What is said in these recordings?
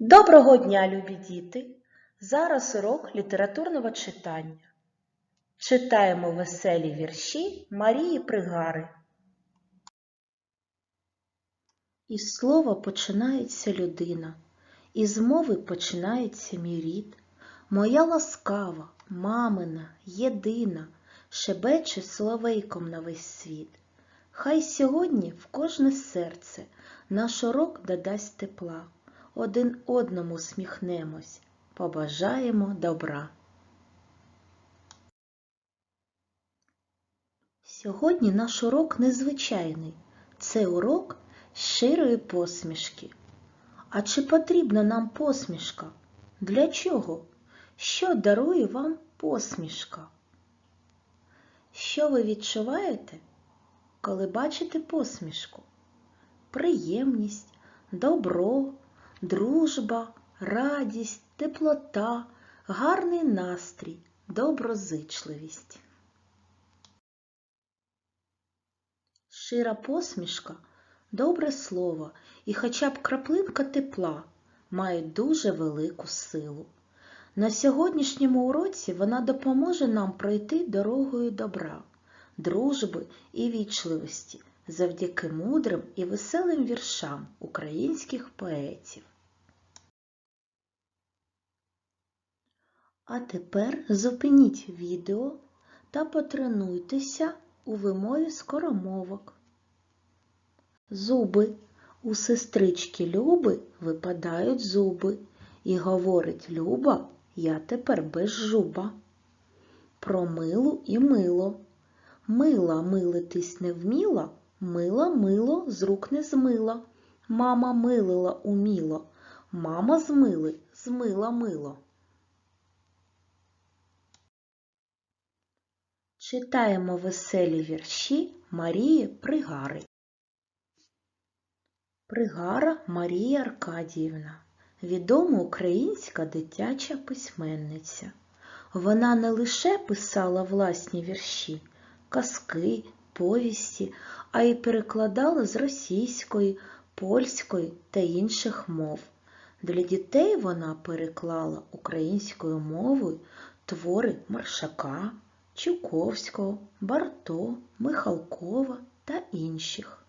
Доброго дня, любі діти! Зараз урок літературного читання. Читаємо веселі вірші Марії Пригари. Із слова починається людина, із мови починається мій рід. Моя ласкава, мамина, єдина, шебече соловейком на весь світ. Хай сьогодні в кожне серце наш урок додасть тепла. Один одному сміхнемось, побажаємо добра. Сьогодні наш урок незвичайний. Це урок щирої посмішки. А чи потрібна нам посмішка? Для чого? Що дарує вам посмішка? Що ви відчуваєте, коли бачите посмішку? Приємність, добро, дружба, радість, теплота, гарний настрій, доброзичливість. Шира посмішка, добре слово і хоча б краплинка тепла мають дуже велику силу. На сьогоднішньому уроці вона допоможе нам пройти дорогою добра, дружби і вічливості завдяки мудрим і веселим віршам українських поетів. А тепер зупиніть відео та потренуйтеся у вимові скоромовок. Зуби. У сестрички Люби випадають зуби, і говорить Люба, я тепер без жуба. Про милу і мило. Мила милитись не вміла, мила мило з рук не змила. Мама милила уміло, мама змили, змила мило. Читаємо веселі вірші Марії Пригари. Пригара Марія Аркадіївна, відома українська дитяча письменниця. Вона не лише писала власні вірші, казки, повісті, а й перекладала з російської, польської та інших мов. Для дітей вона переклала українською мовою твори Маршака, Чуковського, Барто, Михалкова та інших.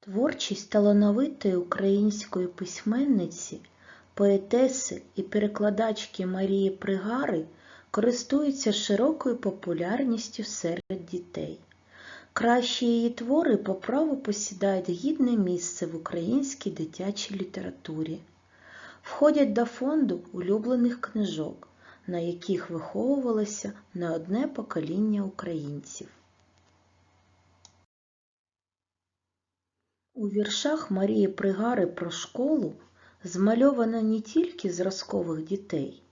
Творчість талановитої української письменниці, поетеси і перекладачки Марії Пригари користується широкою популярністю серед дітей. Кращі її твори по праву посідають гідне місце в українській дитячій літературі, входять до фонду улюблених книжок, на яких виховувалося не одне покоління українців. У віршах Марії Пригари про школу змальовано не тільки зразкових дітей,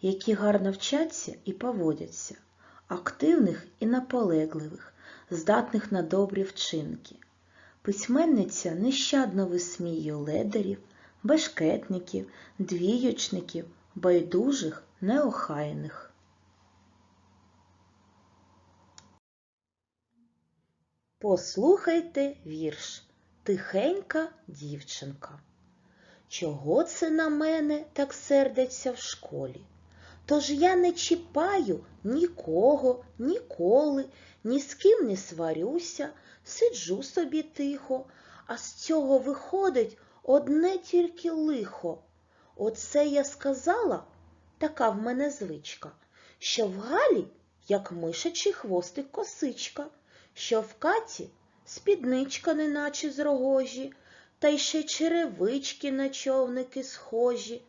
які гарно вчаться і поводяться, активних і наполегливих, здатних на добрі вчинки. Письменниця нещадно висміює ледарів, бешкетників, двіючників, байдужих, неохайних. Послухайте вірш Тихенька дівчинка. Чого це на мене так сердиться в школі? Тож я не чіпаю нікого, ніколи, ні з ким не сварюся, сиджу собі тихо, а з цього виходить одне тільки лихо. Оце я сказала, така в мене звичка, що в Галі, як мишачий хвостик косичка, що в Каті спідничка неначе з рогожі, та й ще черевички на човники схожі,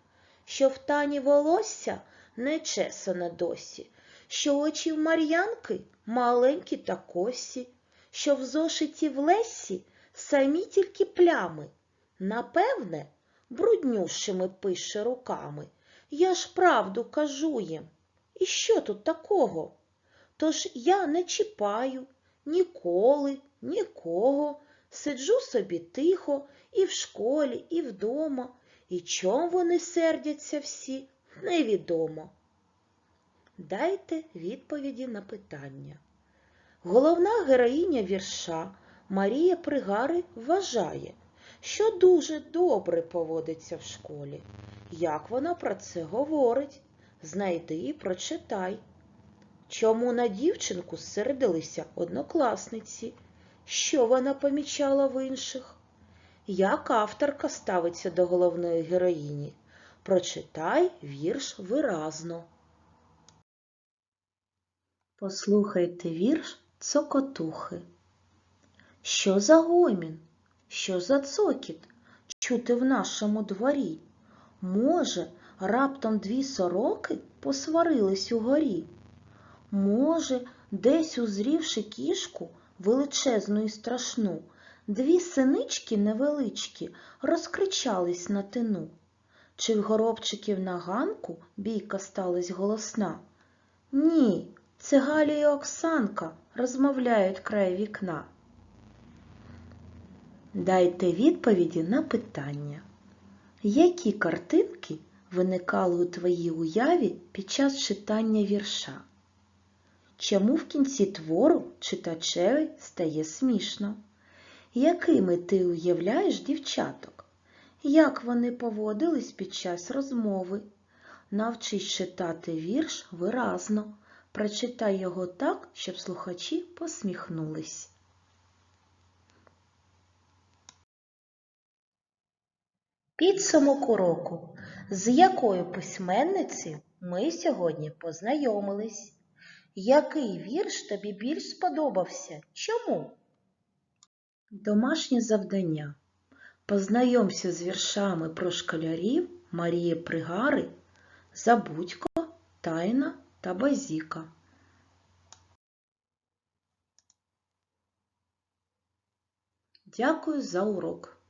що в тані волосся не чесане досі, що очі в Мар'янки маленькі та косі, що в зошиті в лесі самі тільки плями. Напевне, бруднющими пише руками. Я ж правду кажу їм. І що тут такого? Тож я не чіпаю ніколи, нікого, сиджу собі тихо і в школі, і вдома, і чом вони сердяться всі, невідомо. Дайте відповіді на питання. Головна героїня вірша Марія Пригари вважає, що дуже добре поводиться в школі. Як вона про це говорить? Знайди і прочитай. Чому на дівчинку зсередилися однокласниці? Що вона помічала в інших? Як авторка ставиться до головної героїні? Прочитай вірш виразно. Послухайте вірш цокотухи. Що за гомін? Що за цокіт? Чути в нашому дворі? Може, раптом дві сороки посварились угорі? Може, десь узрівши кішку величезну і страшну, дві синички невеличкі розкричались на тину. Чи в горобчиків на ганку бійка сталась голосна? Ні, це Галя і Оксанка розмовляють край вікна. Дайте відповіді на питання. Які картинки виникали у твоїй уяві під час читання вірша? Чому в кінці твору читачеві стає смішно? Якими ти уявляєш дівчаток? Як вони поводились під час розмови? Навчись читати вірш виразно. Прочитай його так, щоб слухачі посміхнулись. Підсумок уроку. З якою письменницею ми сьогодні познайомились? Який вірш тобі більш сподобався? Чому? Домашнє завдання. Познайомся з віршами про школярів Марії Пригари, Забудько, Тайна та Базіка. Дякую за урок.